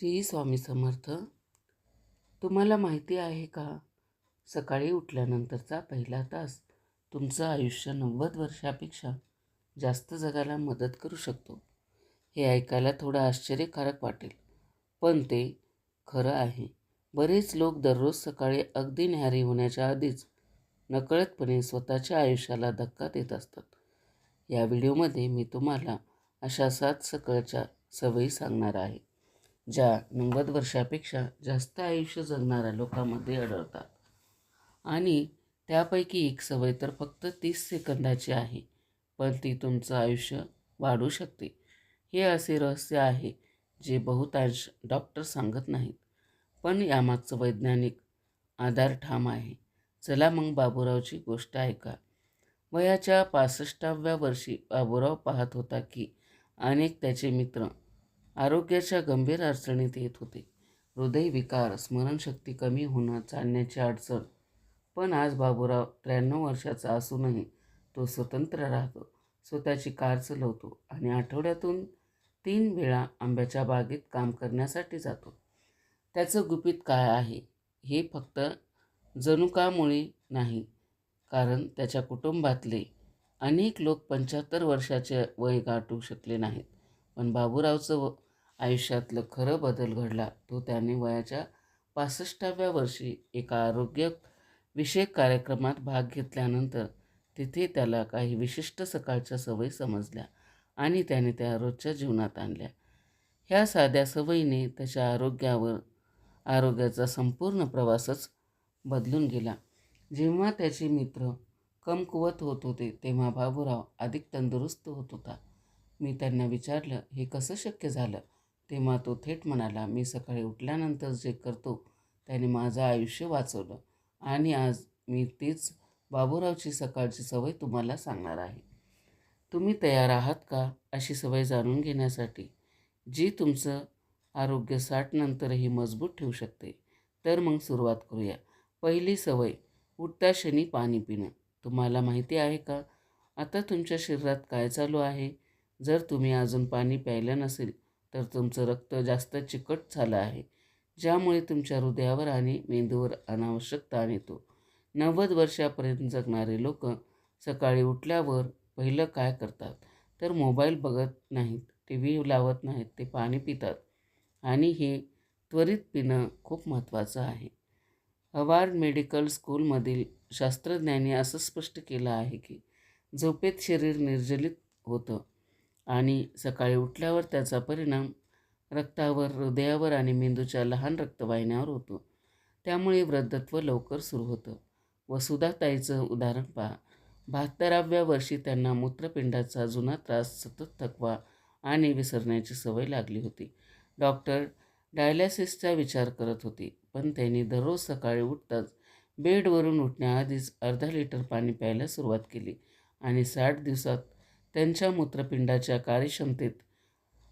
श्री स्वामी समर्थ तुम्हाला माहिती आहे का? सकाळी उठल्यानंतरचा पहिला तास तुमचं आयुष्य नव्वद वर्षापेक्षा जास्त जगायला मदत करू शकतो. हे ऐकायला थोडं आश्चर्यकारक वाटेल. पण ते खरं आहे. बरेच लोक दररोज सकाळी अगदी न्याहारी होण्याच्या आधीच नकळतपणे स्वतःच्या आयुष्याला धक्का देत असतात. या व्हिडिओमध्ये मी तुम्हाला अशा सात सकाळच्या सवयी सांगणार आहे. ज्या नव्वद वर्षापेक्षा जास्त आयुष्य जगणाऱ्या लोकांमध्ये आढळतात. आणि त्यापैकी एक सवय तर फक्त तीस सेकंदाची आहे पण ती तुमचं आयुष्य वाढू शकते. हे असे रहस्य आहे जे बहुतांश डॉक्टर सांगत नाहीत पण यामागचं वैज्ञानिक आधार ठाम आहे. चला मग बाबूरावची गोष्ट ऐका. वयाच्या पासष्टाव्या वर्षी बाबूराव पाहत होता की अनेक त्याचे मित्र आरोग्याच्या गंभीर अडचणीत येत होते. हृदयविकार स्मरणशक्ती कमी होणं चालण्याची अडचण. पण आज बाबूराव त्र्याण्णव वर्षाचा असूनही तो स्वतंत्र राहतो स्वतःची कार चालवतो आणि आठवड्यातून तीन वेळा आंब्याच्या बागेत काम करण्यासाठी जातो. त्याचं गुपित काय आहे? हे फक्त जनुकामुळे नाही कारण त्याच्या कुटुंबातले अनेक लोक पंच्याहत्तर वर्षाचे वय गाठू शकले नाहीत. पण बाबूरावचं व आयुष्यातलं खरं बदल घडला तो त्याने वयाच्या पासष्टाव्या वर्षी एका आरोग्य विषयक कार्यक्रमात भाग घेतल्यानंतर तिथे त्याला काही विशिष्ट सकाळच्या सवयी समजल्या आणि त्याने त्या रोजच्या जीवनात आणल्या. ह्या साध्या सवयीने त्याच्या आरोग्यावर आरोग्याचा संपूर्ण प्रवासच बदलून गेला. जेव्हा त्याचे मित्र कमकुवत होत होते तेव्हा बाबूराव अधिक तंदुरुस्त होत होता. मी त्यांना विचारलं हे कसं शक्य झालं? तेव्हा तो थेट म्हणाला मी सकाळी उठल्यानंतर जे करतो त्याने माझं आयुष्य वाचवलं. आणि आज मी तीच बाबूरावची सकाळची सवय तुम्हाला सांगणार आहे. तुम्ही तयार आहात का? अशी सवय जाणून घेण्यासाठी जी तुमचं आरोग्य साठनंतरही मजबूत ठेवू शकते तर मग सुरुवात करूया. पहिली सवय उठता क्षणी पाणी पिणं. तुम्हाला माहिती आहे का? आता तुमच्या शरीरात काय चालू आहे? जर तुम्ही अजून पाणी प्यायलं नसेल तर तुमचं रक्त जास्त चिकट झालं आहे ज्यामुळे तुमच्या हृदयावर आणि मेंदूवर अनावश्यक ताण येतो. नव्वद वर्षापर्यंत जगणारे लोक सकाळी उठल्यावर पहिलं काय करतात? तर मोबाईल बघत नाहीत टी व्ही लावत नाहीत ते पाणी पितात. आणि हे त्वरित पिणं खूप महत्त्वाचं आहे. हवार्ड मेडिकल स्कूलमधील शास्त्रज्ञांनी असं स्पष्ट केलं आहे की झोपेत शरीर निर्जलित होतं. आणि सकाळी उठल्यावर त्याचा परिणाम रक्तावर हृदयावर आणि मेंदूच्या लहान रक्तवाहिन्यावर होतो. त्यामुळे वृद्धत्व लवकर सुरू होतं. वसुधाताईचं उदाहरण पहा. बहात्तराव्या वर्षी त्यांना मूत्रपिंडाचा जुना त्रास सतत थकवा आणि विसरण्याची सवय लागली होती. डॉक्टर डायलॅसिसचा विचार करत होते पण त्यांनी दररोज सकाळी उठताच बेडवरून उठण्याआधीच अर्धा लिटर पाणी प्यायला सुरुवात केली आणि साठ दिवसात त्यांच्या मूत्रपिंडाच्या कार्यक्षमतेत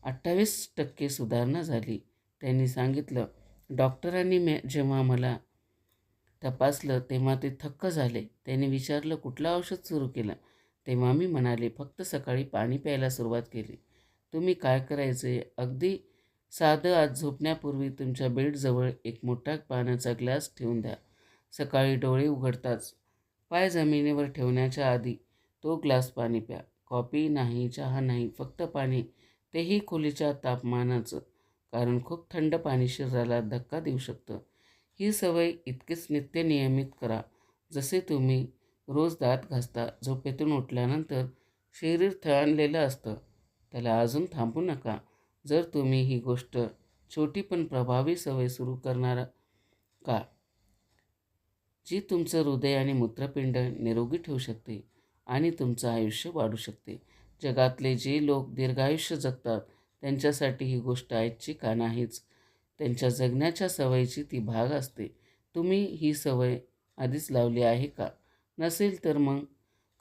अठ्ठावीस टक्के सुधारणा झाली. त्यांनी सांगितलं डॉक्टरांनी मे जेव्हा मला तपासलं तेव्हा ते थक्क झाले. त्यांनी विचारलं कुठलं औषध सुरू केलं? तेव्हा मी म्हणाले फक्त सकाळी पाणी प्यायला सुरुवात केली. तुम्ही काय करायचे? अगदी साधं आज झोपण्यापूर्वी तुमच्या बेडजवळ एक मोठा पाण्याचा ग्लास ठेवून द्या. सकाळी डोळे उघडताच पाय जमिनीवर ठेवण्याच्या आधी तो ग्लास पाणी प्या. कॉफी नाही चहा नाही फक्त पाणी तेही खोलीच्या तापमानाचं. कारण खूप थंड पाणी शरीराला धक्का देऊ शकतं. ही सवय इतकीच नित्य नियमित करा. जसे तुम्ही रोज दात घासता झोपेतून उठल्यानंतर शरीर थळणलेलं असतं. त्याला अजून थांबू नका. जर तुम्ही ही गोष्ट छोटी पण प्रभावी सवय सुरू करणार का? जी तुमचं हृदय आणि मूत्रपिंड निरोगी ठेवू शकते. आणि तुमचं आयुष्य वाढू शकते. जगातले जे लोक दीर्घायुष्य जगतात त्यांच्यासाठी ही गोष्ट ऐच्छिक का नाहीच? त्यांच्या जगण्याच्या सवयीची ती भाग असते. तुम्ही ही सवय आधीच लावली आहे का? नसेल तर मग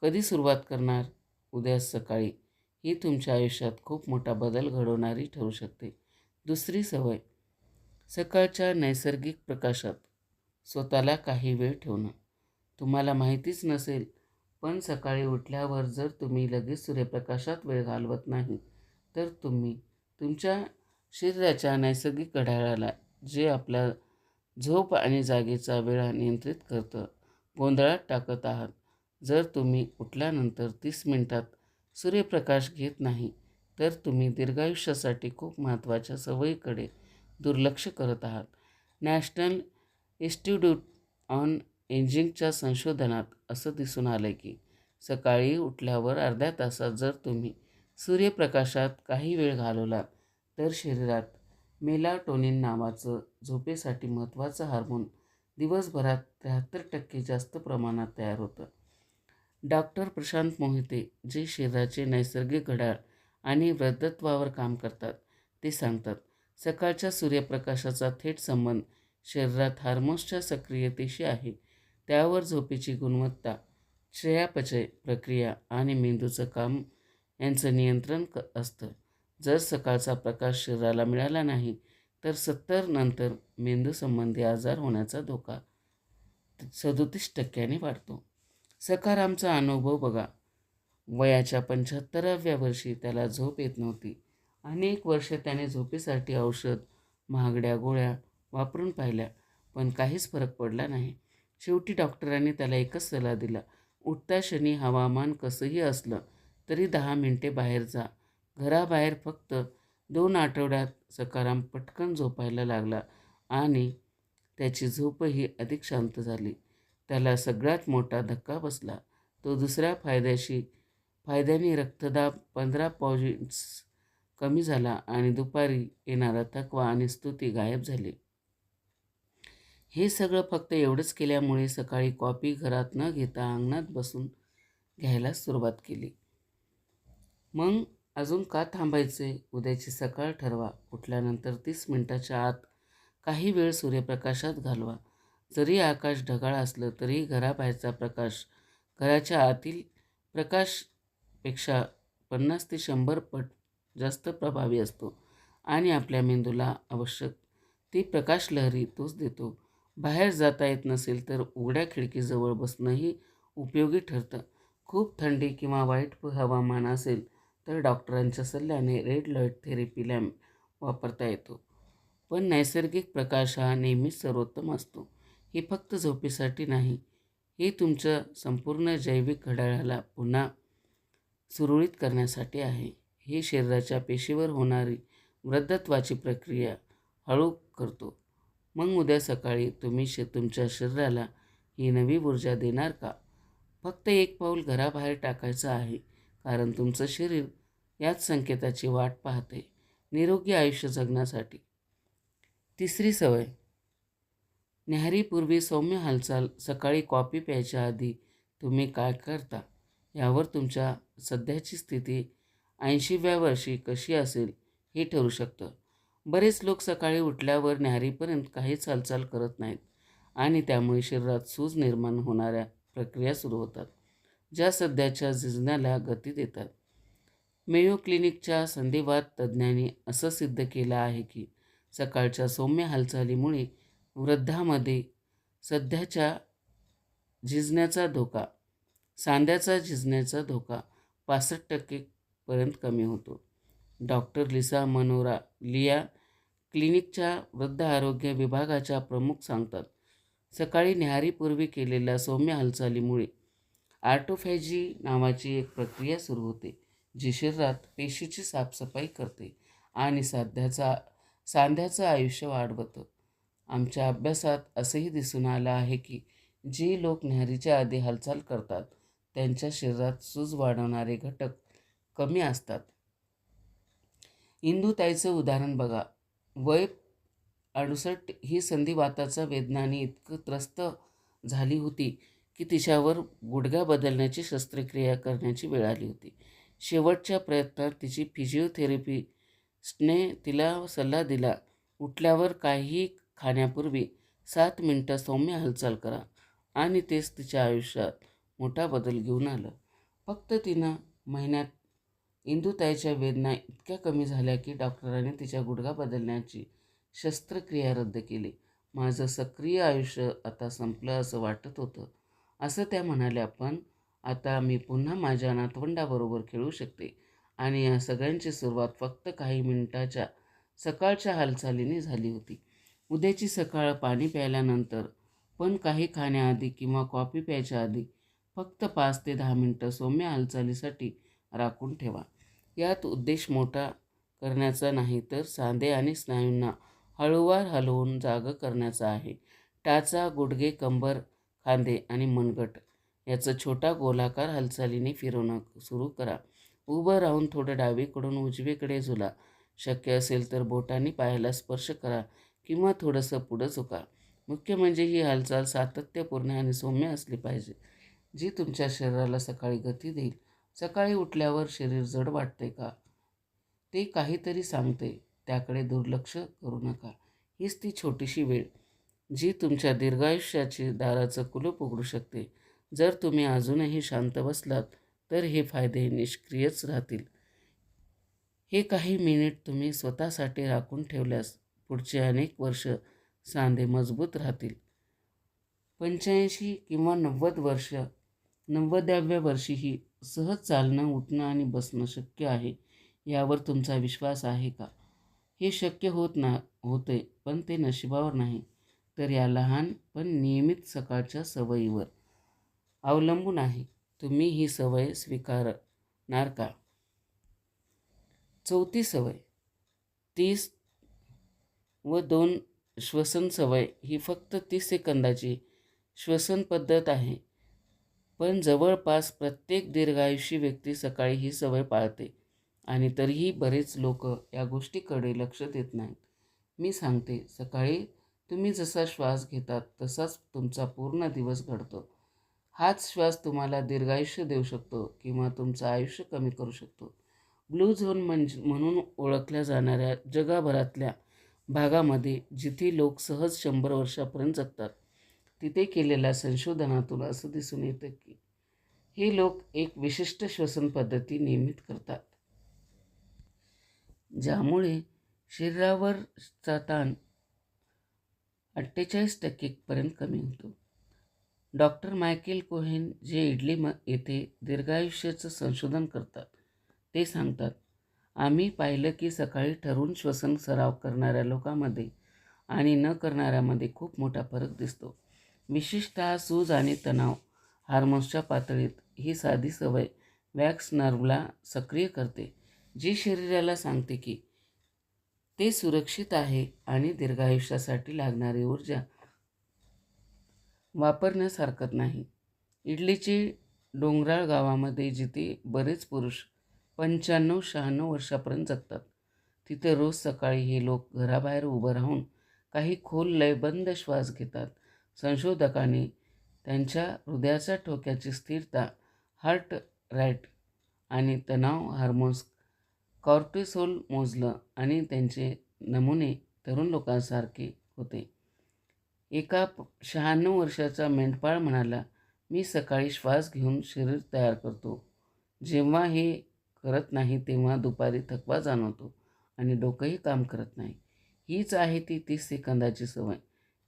कधी सुरुवात करणार? उद्या सकाळी. ही तुमच्या आयुष्यात खूप मोठा बदल घडवणारी ठरू शकते. दुसरी सवय. सकाळच्या नैसर्गिक प्रकाशात स्वतःला काही वेळ ठेवणं. तुम्हाला माहितीच नसेल पण सकाळी उठल्यावर जर तुम्ही लगेच सूर्यप्रकाशात वेळ घालवत नाही तर तुम्ही तुमच्या शरीराच्या नैसर्गिक घड्याळाला जे आपल्या झोप आणि जागेचा वेळा नियंत्रित करतं गोंधळात टाकत आहात. जर तुम्ही उठल्यानंतर तीस मिनटात सूर्यप्रकाश घेत नाही तर तुम्ही दीर्घायुष्यासाठी खूप महत्त्वाच्या सवयीकडे दुर्लक्ष करत आहात. नॅशनल इन्स्टिट्यूट ऑन एजिंगच्या संशोधनात असं दिसून आलं की सकाळी उठल्यावर अर्ध्या तासात जर तुम्ही सूर्यप्रकाशात काही वेळ घालवला तर शरीरात मेलाटोनिन नावाचं झोपेसाठी महत्त्वाचं हार्मोन दिवसभरात त्र्याहत्तर टक्के जास्त प्रमाणात तयार होतं. डॉक्टर प्रशांत मोहिते जे शरीराचे नैसर्गिक घड्याळ आणि वृद्धत्वावर काम करतात ते सांगतात सकाळच्या सूर्यप्रकाशाचा थेट संबंध शरीरात हार्मोन्सच्या सक्रियतेशी आहे. त्यावर झोपेची गुणवत्ता श्रेयापचय प्रक्रिया आणि मेंदूचं काम यांचं नियंत्रण क असतं. जर सकाळचा प्रकाश शरीराला मिळाला नाही तर सत्तर नंतर मेंदूसंबंधी आजार होण्याचा धोका सदोतीस टक्क्याने वाढतो. सकारामचा अनुभव बघा. वयाच्या पंच्याहत्तराव्या वर्षी त्याला झोप येत नव्हती. अनेक वर्ष त्याने झोपेसाठी औषध महागड्या गोळ्या वापरून पाहिल्या पण काहीच फरक पडला नाही. शेवटी डॉक्टरांनी त्याला एकच सल्ला दिला उठता क्षणी हवामान कसंही असलं तरी दहा मिनटे बाहेर जा. घराबाहेर फक्त दोन आठवड्यात सकाराम पटकन झोपायला लागला आणि त्याची झोपही अधिक शांत झाली. त्याला सगळ्यात मोठा धक्का बसला. तो दुसऱ्या फायद्याशी फायद्याने रक्तदाब पंधरा पॉइंट्स कमी झाला आणि दुपारी येणारा थकवा आणि स्तुती गायब झाली. हे सगळं फक्त एवढंच केल्यामुळे सकाळी कॉफी घरात न घेता अंगणात बसून घ्यायला सुरुवात केली. मग अजून का थांबायचे? उद्याची सकाळ ठरवा. उठल्यानंतर तीस मिनटाच्या आत काही वेळ सूर्यप्रकाशात घालवा. जरी आकाश ढगाळ असलं तरी घराबाहेरचा प्रकाश घराच्या आतील प्रकाशपेक्षा पन्नास ते शंभर पट जास्त प्रभावी असतो आणि आपल्या मेंदूला आवश्यक ती प्रकाशलहरी तोच देतो. बाहेर जाता येत नसेल तर उघड्या खिडकीजवळ बसणंही उपयोगी ठरतं. खूप थंडी किंवा वाईट हवामान असेल तर डॉक्टरांच्या सल्ल्याने रेड लाइट थेरपी लॅम्प वापरता येतो. पण नैसर्गिक प्रकाश हा नेहमीच सर्वोत्तम असतो. हे फक्त झोपेसाठी नाही हे तुमच्या संपूर्ण जैविक घड्याळाला पुन्हा सुरळीत करण्यासाठी आहे. हे शरीराच्या पेशीवर होणारी वृद्धत्वाची प्रक्रिया हळू करतो. मग उद्या सकाळी तुम्ही श तुमच्या शरीराला ही नवी ऊर्जा देणार का? फक्त एक पाऊल घराबाहेर टाकायचं आहे कारण तुमचं शरीर याच संकेताची वाट पाहते निरोगी आयुष्य जगण्यासाठी. तिसरी सवय. न्याहारीपूर्वी सौम्य हालचाल सकाळी कॉफी प्यायच्या आधी तुम्ही काय करता? यावर तुमच्या सध्याची स्थिती ऐंशीव्या वर्षी कशी असेल हे ठरू शकतं. बरेच लोक सकाळी उठल्यावर न्याहारीपर्यंत काहीच हालचाल करत नाहीत आणि त्यामुळे शरीरात सूज निर्माण होणाऱ्या प्रक्रिया सुरू होतात ज्या सध्याच्या झिजण्याला गती देतात. मेयो क्लिनिकच्या संधिवात तज्ज्ञांनी असं सिद्ध केलं आहे की सकाळच्या सौम्य हालचालीमुळे वृद्धामध्ये सध्याच्या झिजण्याचा धोका सांध्याचा झिजण्याचा धोका पासष्ट टक्केपर्यंत कमी होतो. डॉक्टर लिसा मनोरा लिया क्लिनिकच्या वृद्ध आरोग्य विभागाच्या प्रमुख सांगतात सकाळी न्याहारीपूर्वी केलेल्या सौम्य हालचालीमुळे आर्टोफॅजी नावाची एक प्रक्रिया सुरू होते जी शरीरात पेशीची साफसफाई करते आणि साध्याचा सांध्याचं आयुष्य वाढवतं. आमच्या अभ्यासात असंही दिसून आलं आहे की जे लोक न्याहारीच्या आधी हालचाल करतात त्यांच्या शरीरात सूज वाढवणारे घटक कमी असतात. इंदुताईचं उदाहरण बघा. वय अडुसट ही संधिवाताचा वेदनाने इतकं त्रस्त झाली होती की तिच्यावर गुडघा बदलण्याची शस्त्रक्रिया करण्याची वेळ आली होती. शेवटच्या प्रयत्नात तिची फिजिओथेरपिस्टने तिला सल्ला दिला उठल्यावर काही खाण्यापूर्वी सात मिनटं सौम्य हालचाल करा आणि तेच तिच्या आयुष्यात मोठा बदल घेऊन आलं. फक्त तिनं महिन्यात इंदुताईच्या वेदना इतक्या कमी झाल्या की डॉक्टरांनी तिच्या गुडघा बदलण्याची शस्त्रक्रिया रद्द केली. माझं सक्रिय आयुष्य आता संपलं असं वाटत होतं असं त्या म्हणाल्या. पण आता मी पुन्हा माझ्या नातवंडाबरोबर खेळू शकते आणि या सगळ्यांची सुरुवात फक्त काही मिनिटाच्या सकाळच्या हालचालीने झाली होती. उद्याची सकाळ पाणी प्यायल्यानंतर पण काही खाण्याआधी किंवा कॉफी प्यायच्या आधी फक्त पाच ते दहा मिनटं सौम्य हालचालीसाठी राखून ठेवा. यात उद्देश मोठा करण्याचा नाही तर सांधे आणि स्नायूंना हळूवार हलवून जागं करण्याचा आहे. टाचा गुडघे कंबर खांदे आणि मनगट याचं छोटा गोलाकार हालचालीने फिरवणं सुरू करा. उभं राहून थोडं डावीकडून उजवीकडे झुला. शक्य असेल तर बोटांनी पायाला स्पर्श करा किंवा थोडंसं पुढं झुका. मुख्य म्हणजे ही हालचाल सातत्यपूर्ण आणि सौम्य असली पाहिजे जी तुमच्या शरीराला सकाळी गती देईल. सकाळी उठल्यावर शरीर जड वाटते का? ते काहीतरी सांगते. त्याकडे दुर्लक्ष करू नका. हीच ती छोटीशी वेळ जी तुमच्या दीर्घायुष्याची दाराचं कुलूप उघडू शकते. जर तुम्ही अजूनही शांत बसलात तर हे फायदे निष्क्रियच राहतील. हे काही मिनिट तुम्ही स्वतःसाठी राखून ठेवल्यास पुढचे अनेक वर्ष सांधे मजबूत राहतील. पंच्याऐंशी किंवा नव्वद वर्ष नव्वदाव्या वर्षीही सहज चालणं उठणं आणि बसणं शक्य आहे यावर तुमचा विश्वास आहे का? हे शक्य होत ना होते पण ते नशिबावर नाही तर या लहान पण नियमित सकाळच्या सवयीवर. अवलंबून आहे तुम्ही ही सवय स्वीकारणार का? चौथी सवय तीस व दोन श्वसन सवय ही फक्त तीस सेकंदाची श्वसन पद्धत आहे. पण जवळपास प्रत्येक दीर्घायुषी व्यक्ती सकाळी ही सवय पाळते. आणि तरीही बरेच लोक या गोष्टीकडे लक्ष देत नाहीत. मी सांगते सकाळी तुम्ही जसा श्वास घेतात तसाच तुमचा पूर्ण दिवस घडतो. हाच श्वास तुम्हाला दीर्घायुष्य देऊ शकतो किंवा तुमचं आयुष्य कमी करू शकतो. ब्लू झोन म्हणजे म्हणून ओळखल्या जाणाऱ्या जगाभरातल्या भागामध्ये जिथे लोक सहज शंभर वर्षापर्यंत जगतात. तिथे केलेल्या संशोधनातून असं दिसून येतं की हे लोक एक विशिष्ट श्वसन पद्धती नियमित करतात. ज्यामुळे शरीरावरचा ताण अठ्ठेचाळीस टक्केपर्यंत कमी होतो. डॉक्टर मायकेल कोहेन जे इडली म येथे दीर्घायुष्याचं संशोधन करतात ते सांगतात आम्ही पाहिलं की सकाळी ठरवून श्वसन सराव करणाऱ्या लोकांमध्ये आणि न करणाऱ्यामध्ये खूप मोठा फरक दिसतो. विशेषतः सूज आणि तणाव. हार्मोन्सच्या पातळीत ही साधी सवय वॅक्स नर्वला सक्रिय करते जी शरीराला सांगते की ते सुरक्षित आहे आणि दीर्घायुष्यासाठी लागणारी ऊर्जा वापरण्यास हरकत नाही. इडलीची डोंगराळ गावामध्ये जिथे बरेच पुरुष पंच्याण्णव शहाण्णव वर्षापर्यंत जगतात तिथे रोज सकाळी हे लोक घराबाहेर उभं राहून काही खोल लयबंद श्वास घेतात. संशोधकांनी त्यांच्या हृदयाच्या ठोक्याची स्थिरता हार्ट रॅट आणि तणाव हार्मोन्स कॉर्टिसोल मोजलं आणि त्यांचे नमुने तरुण लोकांसारखे होते. एका शहाण्णव वर्षाचा मेंढपाळ म्हणाला मी सकाळी श्वास घेऊन शरीर तयार करतो. जेव्हा हे करत नाही तेव्हा दुपारी थकवा जाणवतो आणि डोकंही काम करत नाही. हीच आहे ती तीस सेकंदाची सवय.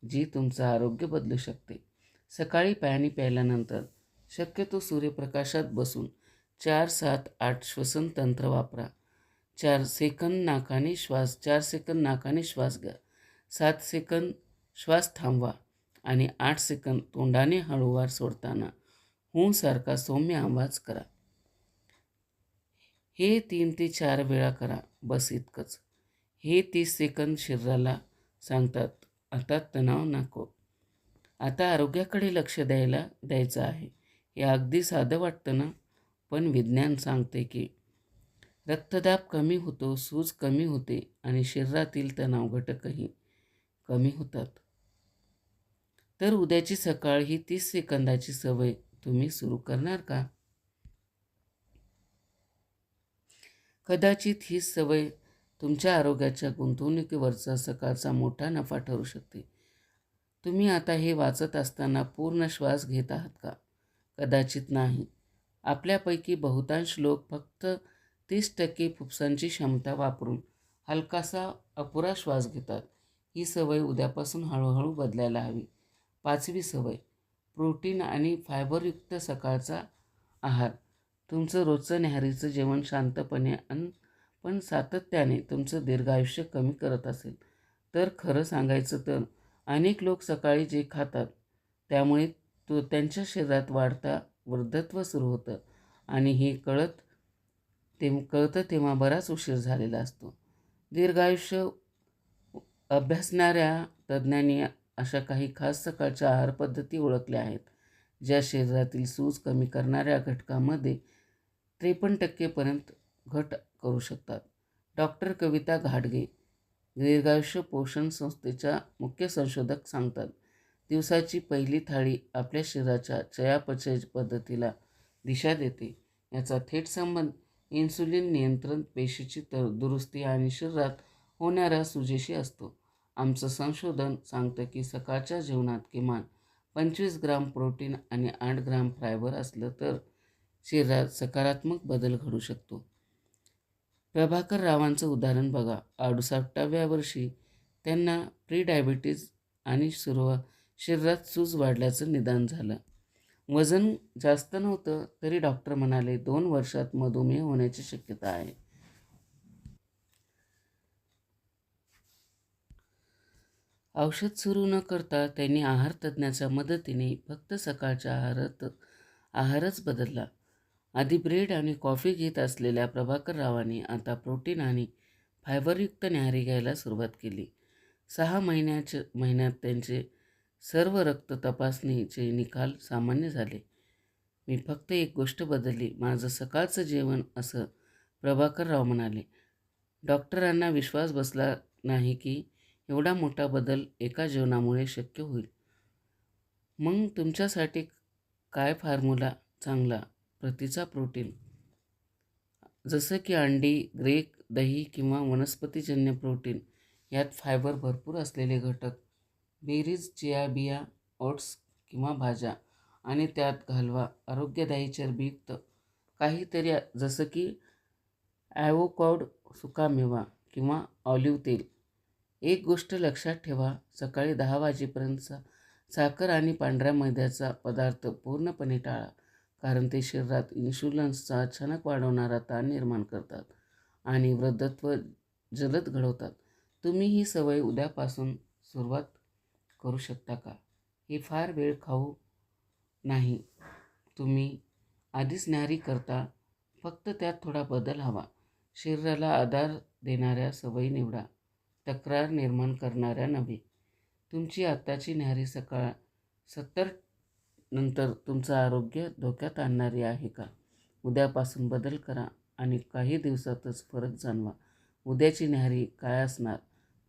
जी तुमचं आरोग्य बदलू शकते. सकाळी पाणी प्यायल्यानंतर शक्यतो सूर्यप्रकाशात बसून चार सात आठ श्वसन तंत्र वापरा. चार सेकंद नाकाने श्वास चार सेकंद नाकाने श्वास घ्या. सात सेकंद श्वास थांबवा आणि आठ सेकंद तोंडाने हळूवार सोडताना हूंसारखा सौम्य आवाज करा. हे तीन ते चार वेळा करा. बस इतकंच. हे तीस सेकंद शरीराला सांगतात आता तणाव नको. आता आरोग्याकडे लक्ष द्यायला द्यायचं आहे. हे अगदी साधं वाटतं ना? पण विज्ञान सांगते की रक्तदाब कमी होतो सूज कमी होते आणि शरीरातील तणाव घटकही कमी होतात. तर उद्याची सकाळ ही तीस सेकंदाची सवय तुम्ही सुरू करणार का? कदाचित ही सवय तुमच्या आरोग्याच्या गुंतवणुकीवरचा सकाळचा मोठा नफा ठरू शकते. तुम्ही आता हे वाचत असताना पूर्ण श्वास घेत आहात का? कदाचित नाही. आपल्यापैकी बहुतांश लोक फक्त तीस टक्के फुफ्सांची क्षमता वापरून हलकासा अपुरा श्वास घेतात. ही सवय उद्यापासून हळूहळू बदलायला हवी. पाचवी सवय प्रोटीन आणि फायबरयुक्त सकाळचा आहार. तुमचं रोजचं न्याहारीचं जेवण शांतपणे अन पण सातत्याने तुमचं दीर्घायुष्य कमी करत असेल. तर खरं सांगायचं तर अनेक लोक सकाळी जे खातात त्यामुळे तो त्यांच्या शरीरात वाढता वृद्धत्व सुरू होतं. आणि हे कळत ते कळतं तेव्हा बराच उशीर झालेला असतो. दीर्घायुष्य अभ्यासणाऱ्या तज्ज्ञांनी अशा काही खास सकाळच्या आहार पद्धती ओळखल्या आहेत ज्या शरीरातील सूज कमी करणाऱ्या घटकामध्ये त्रेपन्न टक्केपर्यंत घट करू शकतात. डॉक्टर कविता घाडगे दीर्घायुष्य पोषण संस्थेच्या मुख्य संशोधक सांगतात दिवसाची पहिली थाळी आपल्या शरीराच्या चयापचय पद्धतीला दिशा देते. याचा थेट संबंध इन्सुलिन नियंत्रण पेशीची तर दुरुस्ती आणि शरीरात होणाऱ्या सुजेशी असतो. आमचं संशोधन सांगतं की सकाळच्या जेवणात किमान पंचवीस ग्राम प्रोटीन आणि आठ ग्राम फायबर असलं तर शरीरात सकारात्मक बदल घडू शकतो. प्रभाकर रावांचं उदाहरण बघा. अडुसाठाव्या वर्षी त्यांना प्री डायबिटीज आणि सुरुवात शरीरात सूज वाढल्याचं निदान झालं. वजन जास्त नव्हतं तरी डॉक्टर म्हणाले दोन वर्षात मधुमेह होण्याची शक्यता आहे. औषध सुरू न करता त्यांनी आहार तज्ज्ञाच्या मदतीने फक्त सकाळच्या आहारात आहारच बदलला. आधी ब्रेड आणि कॉफी घेत असलेल्या प्रभाकररावांनी आता प्रोटीन आणि फायबरयुक्त न्याहारी घ्यायला सुरुवात केली. सहा महिन्याच्या महिन्यात त्यांचे सर्व रक्त तपासणीचे निकाल सामान्य झाले. मी फक्त एक गोष्ट बदलली माझं सकाळचं जेवण असं प्रभाकरराव म्हणाले. डॉक्टरांना विश्वास बसला नाही की एवढा मोठा बदल एका जेवणामुळे शक्य होईल. मग तुमच्यासाठी काय फॉर्म्युला चांगला? प्रतीचा प्रोटीन. जसं की अंडी ग्रेक दही किंवा वनस्पतीजन्य प्रोटीन यात फायबर भरपूर असलेले घटक बेरीज चिया बिया ओट्स किंवा भाज्या आणि त्यात घालवा आरोग्यदायी चरबीयुक्त काहीतरी जसं की ॲवोकॉड सुकामेवा किंवा ऑलिव्ह तेल. एक गोष्ट लक्षात ठेवा सकाळी दहा वाजेपर्यंत सा साखर आणि पांढऱ्या मैद्याचा पदार्थ पूर्णपणे टाळा. कारण ते शरीरात इन्शुलन्सचा अचानक वाढवणारा ताण निर्माण करतात आणि वृद्धत्व जलद घडवतात. तुम्ही ही सवय उद्यापासून सुरुवात करू शकता का? हे फार वेळ खाऊ नाही. तुम्ही आधीच न्यारी करता फक्त त्यात थोडा बदल हवा. शरीराला आधार देणाऱ्या सवयी निवडा. तक्रार निर्माण करणाऱ्या नव्हे. तुमची आत्ताची न्याहारी सकाळ सत्तर नंतर तुमचं आरोग्य धोक्यात आणणारी आहे का? उद्यापासून बदल करा आणि काही दिवसातच फरक जाणवा. उद्याची न्याहारी काय असणार?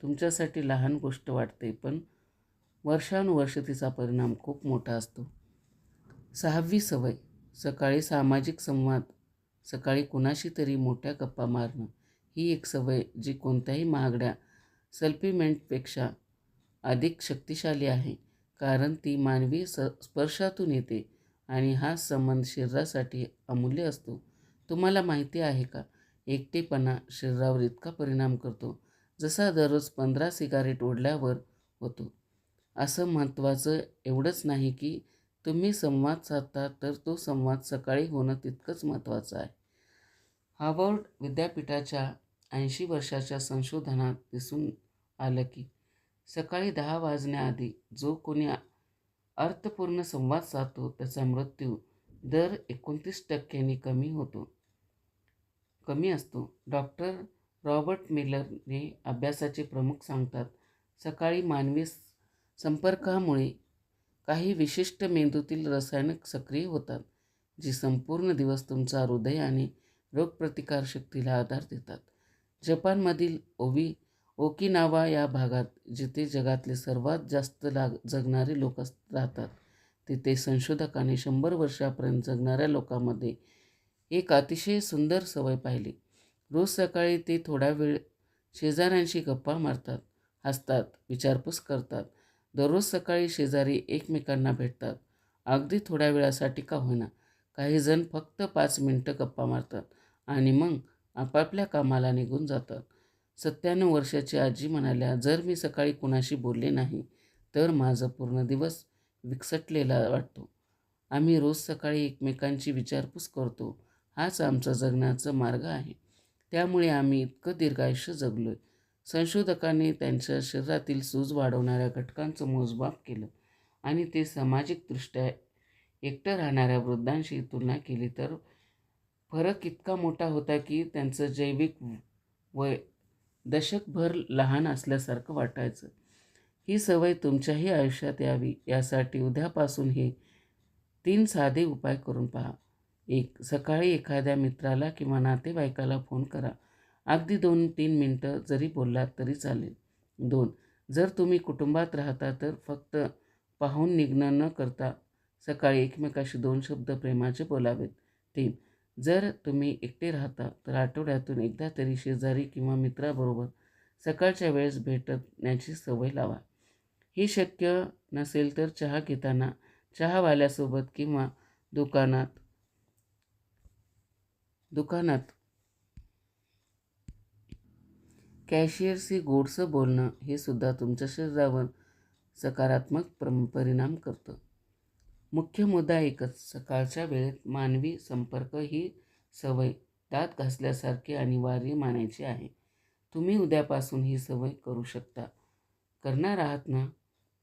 तुमच्यासाठी लहान गोष्ट वाटते पण वर्षानुवर्ष तिचा परिणाम खूप मोठा असतो. सहावी सवय. सकाळी सामाजिक संवाद सकाळी कुणाशी तरी मोठ्या गप्पा मारणं ही एक सवय जी कोणत्याही महागड्या सल्पिमेंटपेक्षा अधिक शक्तिशाली आहे. कारण ती मानवी स स्पर्शातून येते आणि हा संबंध शरीरासाठी अमूल्य असतो. तुम्हाला माहिती आहे का? एकटेपणा शरीरावर इतका परिणाम करतो जसा दररोज पंधरा सिगारेट ओढल्यावर होतो. असं महत्त्वाचं एवढंच नाही की तुम्ही संवाद साधता तर तो संवाद सकाळी होणं तितकंच महत्त्वाचं आहे. हार्वर्ड विद्यापीठाच्या ऐंशी वर्षाच्या संशोधनात दिसून आलं की सकाळी दहा वाजण्याआधी जो कोणी अर्थपूर्ण संवाद साधतो त्याचा मृत्यू दर एकोणतीस टक्क्यांनी कमी होतो. कमी असतो. डॉक्टर रॉबर्ट मिलरने अभ्यासाचे प्रमुख सांगतात सकाळी मानवी संपर्कामुळे काही विशिष्ट मेंदूतील रसायनक सक्रिय होतात जी संपूर्ण दिवस तुमचा हृदय आणि रोगप्रतिकारशक्तीला आधार देतात. जपानमधील ओवी ओकिनावा या भागात जिथे जगातले सर्वात जास्त लाग जगणारे लोक राहतात. तिथे संशोधकांनी शंभर वर्षापर्यंत जगणाऱ्या लोकांमध्ये एक अतिशय सुंदर सवय पाहिली. रोज सकाळी ते थोडा वेळ शेजाऱ्यांशी गप्पा मारतात हसतात विचारपूस करतात. दररोज सकाळी शेजारी एकमेकांना भेटतात. अगदी थोड्या वेळासाठी का होईना काही जण फक्त पाच मिनटं गप्पा मारतात आणि मग आपापल्या कामाला निघून जातात. सत्त्याण्णव वर्षाची आजी म्हणाल्या जर मी सकाळी कुणाशी बोलले नाही तर माझं पूर्ण दिवस विकसटलेला वाटतो. आम्ही रोज सकाळी एकमेकांची विचारपूस करतो. हाच आमचा जगण्याचा मार्ग आहे. त्यामुळे आम्ही इतकं दीर्घायुष्य जगलोय. संशोधकांनी त्यांच्या शरीरातील सूज वाढवणाऱ्या घटकांचं मोजमाप केलं आणि ते सामाजिकदृष्ट्या एकटं राहणाऱ्या वृद्धांशी तुलना केली तर फरक इतका मोठा होता की त्यांचं जैविक वय दशकभर लहान असल्यासारखं वाटायचं. ही सवय तुमच्याही आयुष्यात यावी यासाठी उद्यापासून हे तीन साधे उपाय करून पहा. एक सकाळी एखाद्या मित्राला किंवा नातेवाईकाला फोन करा. अगदी दोन तीन मिनटं जरी बोललात तरी चालेल. दोन जर तुम्ही कुटुंबात राहता तर फक्त पाहून निघणं न करता सकाळी एकमेकाशी दोन शब्द प्रेमाचे बोलावेत. तीन जर तुम्ही एकटे राहता तर आठवड्यातून एकदा तरी शेजारी किंवा मित्राबरोबर सकाळच्या वेळेस भेटण्याची सवय लावा. ही शक्य नसेल तर चहा घेताना चहावाल्यासोबत किंवा दुकानात दुकानात. कॅशियरशी गोडसं बोलणं हे सुद्धा तुमच्या शरीरावर सकारात्मक परिणाम करतं. मुख्य मुद्दा एकच सकाळच्या वेळेत मानवी संपर्क ही सवय दात घासल्यासारखी अनिवार्य मानायची आहे. तुम्ही उद्यापासून ही सवय करू शकता. करणार आहात ना?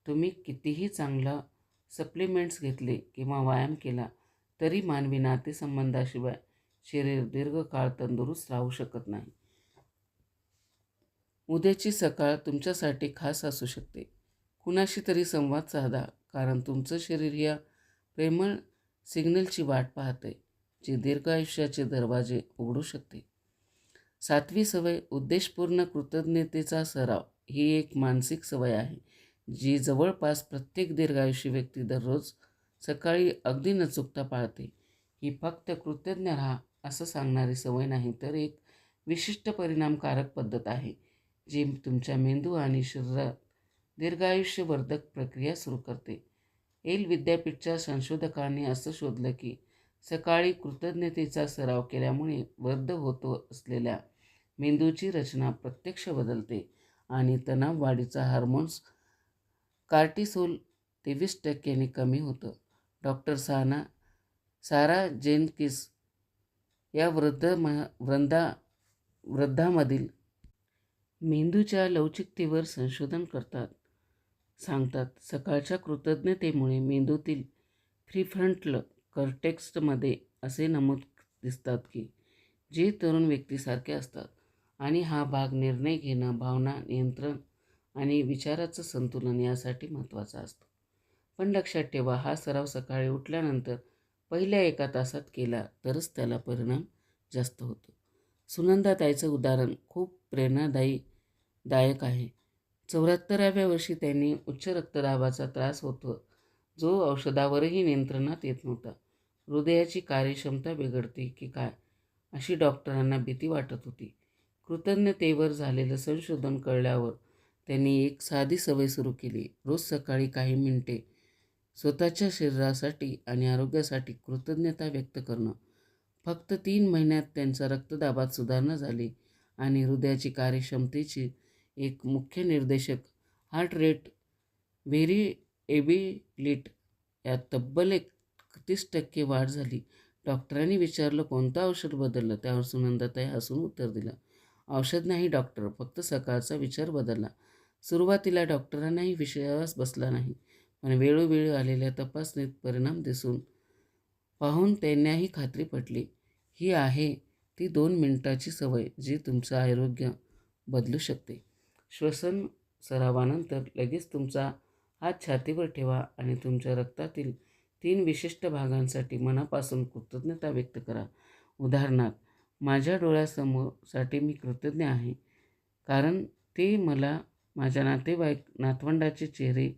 तुम्ही कितीही चांगला सप्लिमेंट्स घेतले किंवा व्यायाम केला तरी मानवी नातेसंबंधाशिवाय शरीर दीर्घकाळ तंदुरुस्त राहू शकत नाही. उद्याची सकाळ तुमच्यासाठी खास असू शकते. कुणाशी तरी संवाद साधा कारण तुमचं शरीर या प्रेमळ सिग्नलची वाट पाहते जे दीर्घ आयुष्याचे दरवाजे उघडू शकते. सातवी सवय उद्देशपूर्ण कृतज्ञतेचा सराव ही एक मानसिक सवय आहे जी जवळपास प्रत्येक दीर्घायुषी व्यक्ती दररोज सकाळी अगदी न चुकता पाळते. ही फक्त कृतज्ञ राहा असं सांगणारी सवय नाही तर एक विशिष्ट परिणामकारक पद्धत आहे जी तुमच्या मेंदू आणि शरीरात दीर्घायुष्यवर्धक प्रक्रिया सुरू करते. एल विद्यापीठच्या संशोधकांनी असं शोधलं की सकाळी कृतज्ञतेचा सराव केल्यामुळे वर्ध होतो असलेल्या मेंदूची रचना प्रत्यक्ष बदलते आणि तणाव वाढीचा हार्मोन्स कार्टिसोल तेवीस टक्क्यांनी कमी होतं. डॉक्टर साना सारा जेनकिस या वृद्ध म वृंदा वृद्धामधील मेंदूच्या लवचिकतेवर संशोधन करतात. सांगतात. सकाळच्या कृतज्ञतेमुळे मेंदूतील फ्रीफ्रंटल कर्टेक्स्टमध्ये असे नमूद दिसतात की जे तरुण व्यक्तीसारखे असतात आणि हा भाग निर्णय घेणं भावना नियंत्रण आणि विचाराचं संतुलन यासाठी महत्त्वाचा असतो. पण लक्षात ठेवा हा सराव सकाळी उठल्यानंतर पहिल्या एका तासात केला तरच त्याला परिणाम जास्त होतो. सुनंदाताईचं उदाहरण खूप प्रेरणादायी दायक आहे. चौऱ्याहत्तराव्या वर्षी त्यांनी उच्च रक्तदाबाचा त्रास होतो. जो औषधावरही नियंत्रणात येत नव्हता. हृदयाची कार्यक्षमता बिघडते की काय? अशी डॉक्टरांना भीती वाटत होती. कृतज्ञतेवर झालेलं संशोधन कळल्यावर त्यांनी एक साधी सवय सुरू केली. रोज सकाळी काही मिनिटे स्वतःच्या शरीरासाठी आणि आरोग्यासाठी कृतज्ञता व्यक्त करणं. फक्त तीन महिन्यात त्यांच्या रक्तदाबात सुधारणा झाली आणि हृदयाची कार्यक्षमतेची एक मुख्य निर्देशक. हार्ट रेट व्हेरिएबिलिट यात तब्बल एकतीस टक्के वाढ झाली. डॉक्टरांनी विचारलं कोणतं औषध बदललं? त्यावर सुनंदाताई हसून उत्तर दिलं औषध नाही डॉक्टर फक्त सकाळचा विचार बदलला. सुरुवातीला डॉक्टरांनाही विश्वास बसला नाही पण वेळोवेळी आलेल्या तपासणीत परिणाम दिसून पाहून त्यांनाही खात्री पटली. ही आहे ती दोन मिनिटाची सवय जी तुमचं आरोग्य बदलू शकते. श्वसन सरावानंतर लगेच तुमचा हात छातीवर ठेवा आणि तुमच्या रक्तातील तीन विशिष्ट भागांसाठी मनापासून कृतज्ञता व्यक्त करा. उदाहरणार्थ माझ्या डोळ्यासमोरसाठी मी कृतज्ञ आहे कारण ते मला माझ्या नातेवाईक नातवंडाचे चेहरे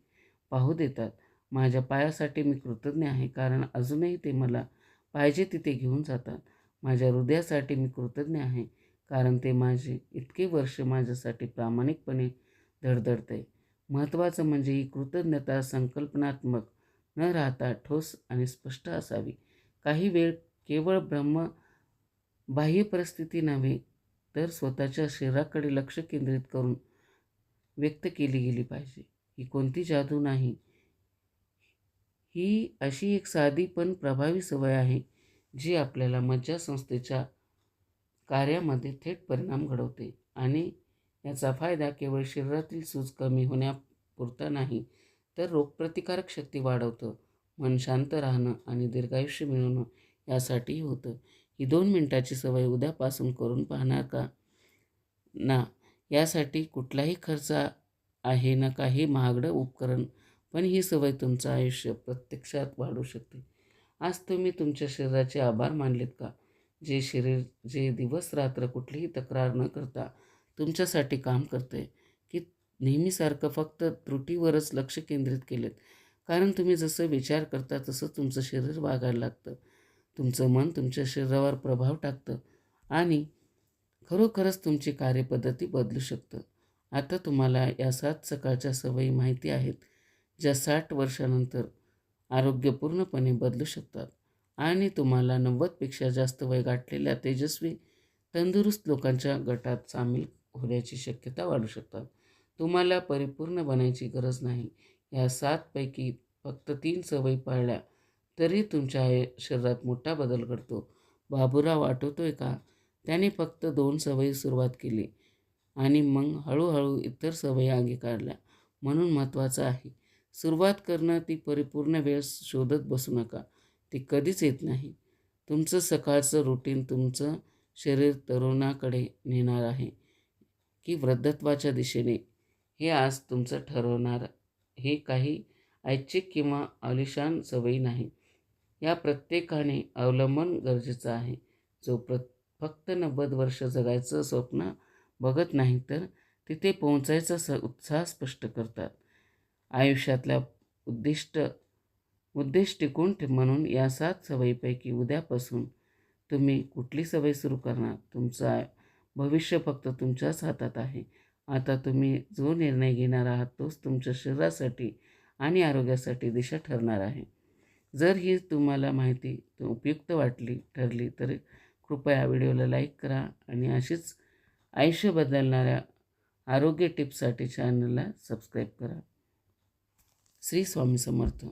पाहू देतात. माझ्या पायासाठी मी कृतज्ञ आहे कारण अजूनही ते मला पाहिजे तिथे घेऊन जातात. माझ्या हृदयासाठी मी कृतज्ञ आहे कारण ते माझे इतके वर्ष माझ्यासाठी प्रामाणिकपणे धडधडते. महत्त्वाचं म्हणजे ही कृतज्ञता संकल्पनात्मक न राहता ठोस आणि स्पष्ट असावी. काही वेळ केवळ ब्रह्म बाह्य परिस्थिती नव्हे तर स्वतःच्या शरीराकडे लक्ष केंद्रित करून व्यक्त केली गेली पाहिजे. ही कोणती जादू नाही. ही अशी एक साधी पण प्रभावी सवय आहे जी आपल्याला मज्जा संस्थेच्या कार्यामध्ये थेट परिणाम घडवते आणि याचा फायदा केवळ शरीरातील सूज कमी होण्यापुरता नाही तर रोगप्रतिकारक शक्ती वाढवतं मन शांत राहणं आणि दीर्घायुष्य मिळवणं यासाठीही होतं. ही दोन मिनटाची सवय उद्यापासून करून पाहणार का? ना यासाठी कुठलाही खर्च आहे ना काही महागडं उपकरण पण ही सवय तुमचं आयुष्य प्रत्यक्षात वाढू शकते. आज तुम्ही तुमच्या शरीराचे आभार मानलेत का? जे शरीर जे दिवस रात्र कुठलीही तक्रार न करता तुमच्यासाठी काम करते की नेहमीसारखं फक्त त्रुटीवरच लक्ष केंद्रित केलेत. कारण तुम्ही जसं विचार करता तसं तुमचं शरीर वागायला लागतं. तुमचं मन तुमच्या शरीरावर प्रभाव टाकतं आणि खरोखरच तुमची कार्यपद्धती बदलू शकतं. आता तुम्हाला या सात सकाळच्या सवयी माहिती आहेत ज्या साठ वर्षानंतर आरोग्य पूर्णपणे बदलू शकतात. आणि तुम्हाला नव्वदपेक्षा जास्त वय गाठलेल्या तेजस्वी तंदुरुस्त लोकांच्या गटात सामील होण्याची शक्यता वाढू शकतात. तुम्हाला परिपूर्ण बनायची गरज नाही. या सातपैकी फक्त तीन सवयी पाळल्या तरी तुमच्या शरीरात मोठा बदल घडतो. बाबुराव आठवतोय का? त्याने फक्त दोन सवयी सुरुवात केली आणि मग हळूहळू इतर सवयी अंगीकारल्या म्हणून महत्त्वाचं आहे. सुरुवात करणं ती परिपूर्ण वेळ शोधत बसू नका. ती कधीच येत नाही. तुमचं सकाळचं रुटीन तुमचं शरीर तरुणाकडे नेणार आहे की वृद्धत्वाच्या दिशेने. हे आज तुमचं ठरवणार हे काही ऐच्छिक किंवा आलिशान सवयी नाही. या प्रत्येकाने अवलंबन गरजेचं आहे. जो प्र फक्त नव्वद वर्ष जगायचं स्वप्न बघत नाही तर तिथे पोहोचायचा स उत्साह स्पष्ट करतात. आयुष्यातल्या उद्दिष्ट उद्देश टिकून म्हणून या सात सवयीपैकी उद्यापासून तुम्ही कुठली सवय सुरू करणार? तुमचं भविष्य फक्त तुमच्याच हातात आहे. आता तुम्ही जो निर्णय घेणार आहात तोच तुमच्या शरीरासाठी आणि आरोग्यासाठी दिशा ठरणार आहे. जर ही तुम्हाला माहिती उपयुक्त वाटली ठरली तर कृपया व्हिडिओला लाईक करा आणि अशीच आयुष्य बदलणाऱ्या आरोग्य टिप्ससाठी चॅनलला सबस्क्राईब करा. श्री स्वामी समर्थ.